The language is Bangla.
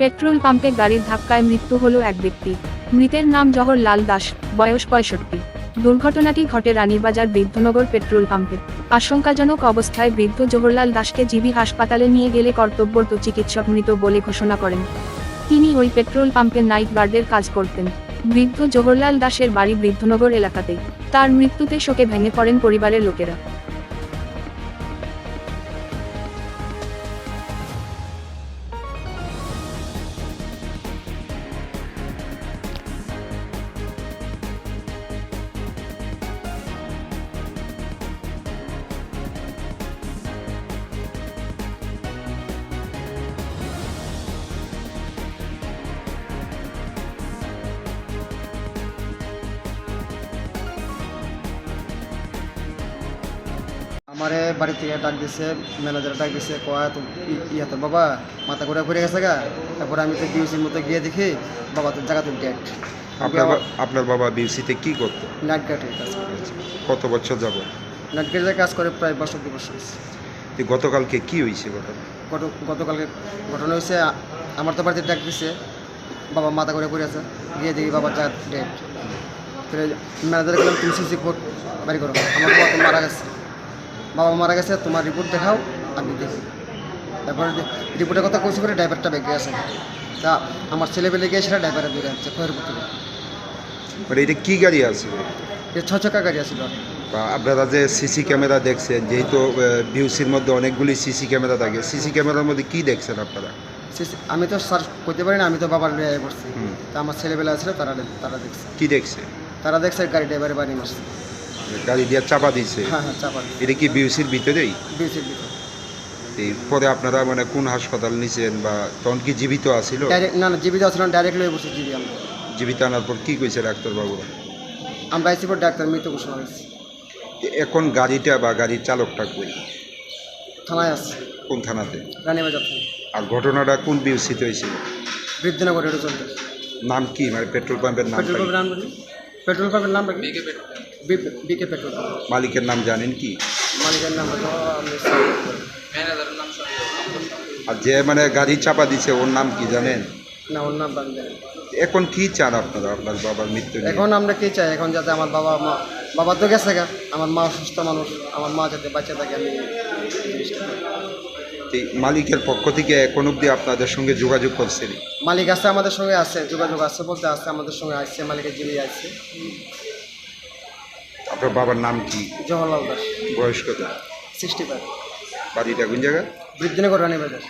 পেট্রোল পাম্পে গাড়ির ধাক্কায় মৃত্যু হল এক ব্যক্তি। মৃতের নাম জহর লাল দাস, বয়স পঁয়ষট্টি। দুর্ঘটনাটি ঘটে রানীবাজার বৃদ্ধনগর পেট্রোল পাম্পে। আশঙ্কাজনক অবস্থায় বৃদ্ধ জহরলাল দাসকে জিবি হাসপাতালে নিয়ে গেলে কর্তব্যরত চিকিৎসক মৃত বলে ঘোষণা করেন। তিনি ওই পেট্রোল পাম্পে নাইট গার্ডের কাজ করতেন। বৃদ্ধ জহরলাল দাসের বাড়ি বৃদ্ধনগর এলাকাতেই। তার মৃত্যুতে শোকে ভেঙে পড়েন পরিবারের লোকেরা। আমারে বাড়ি থেকে ডাক দিছে ম্যানেজার ডাক দিছে কয়া তো ইয়া তো বাবা মাথা ঘুরে ঘুরে গেছে গা? তারপরে আমি তো বিউসির মতো গিয়ে দেখি বাবা তো জায়গা তো ডেট আপনার আপনার বাবা বিউসিতে কি করতো? নাইট গার্ডের কাজ করে। কত বছর যাব নাইট গার্ডের কাজ করে প্রায় বছর দু বছর তো গতকালকে কি হয়েছে ঘটনা? গত গতকালকে ঘটনা হয়েছে আমার তো বাড়িতে ডাক দিছে বাবা মাথা ঘুরে ঘুরে আছে গিয়ে দেখি বাবার জায়গা ডেট ম্যানেজার গেলাম তুমি সিসি রিপোর্ট বাড়ি করো আমার বাবা তো মারা গেছে। বাবা মারা গেছে তোমার রিপোর্ট দেখাও আমি দেখি। তারপরে রিপোর্টের কথা কইছি করে ড্রাইভারটা বেঁকে আছে তা আমার ছেলে পেলে গিয়ে সেটা ড্রাইভারে বেড়ে যাচ্ছে খয়েরপুর থেকে। মানে এটা কি গাড়ি আছে? এটা ছ চাকা গাড়ি আছিল। আপনারা যে সিসি ক্যামেরা দেখছেন যেহেতু বিউসির মধ্যে অনেকগুলি সিসি ক্যামেরা থাকে সিসি ক্যামেরার মধ্যে কি দেখছেন আপনারা? আমি তো স্যার করতে পারি না আমি তো বাবার লিয়ে পড়ছি। হুম। তা আমার ছেলেবেলা আছে তারা তারা দেখছে। কি দেখছে? তারা দেখছে গাড়ি ড্রাইভারে বাড়ি মারছে। গাড়ি দিয়ে চাপা দিছে হ্যাঁ হ্যাঁ চাপা এটা কি বিউসির ভিতরেই? বিউসির ভিতরে। এই পরে আপনারা মানে কোন হাসপাতাল নিছেন বা তখন কি জীবিত আছিল? ডাইরেক্ট না না জীবিত আসলাম ডাইরেক্ট লয়ে বসে জীবি আমরা। জীবিত আনার পর কি কইছে ডাক্তারবাবুরা? আমরা আইসি পর ডাক্তার মৃত ঘোষণা হয়েছে এখন গাড়িটা বা গাড়ির চালকটা কই? থানায় আছে কোন থানাতে? রানীবাজার থানা আর ঘটনাটা কোন বিউসিতে হয়েছিল বৃদ্ধিনগর এটা চলতে নাম কি? মানে পেট্রোল পাম্পের নাম পেট্রোল পাম্পের নাম পেট্রোল পাম্পের নাম বলি বিকে পেট্রোল। পাম্প। মালিকের নাম জানেন কি? মালিকের নাম হলো আমি আর যে মানে গাড়ি চাপা দিছে ওর নাম কি জানেন? না ওর নাম এখন কি চান আপনারা আপনার বাবার মৃত্যু এখন আমরা কি চাই? এখন যাতে আমার বাবা মা বাবা তো গেছে গা। আমার মা অসুস্থ মানুষ আমার মা যাতে বাচ্চা থাকে আমি মালিকের পক্ষ থেকে এখন অব্দি আপনাদের সঙ্গে যোগাযোগ করছেন? মালিক আছে আমাদের সঙ্গে আছে যোগাযোগ আছে বলতে আছে আমাদের সঙ্গে আসছে মালিকের জিবি আসছে আপনার বাবার নাম কি? জওহরলাল দাস। বয়স কত? সিক্সটি ফাইভ বাড়িটা কোন জায়গা? বৃদ্ধিনগর রানীবাজার।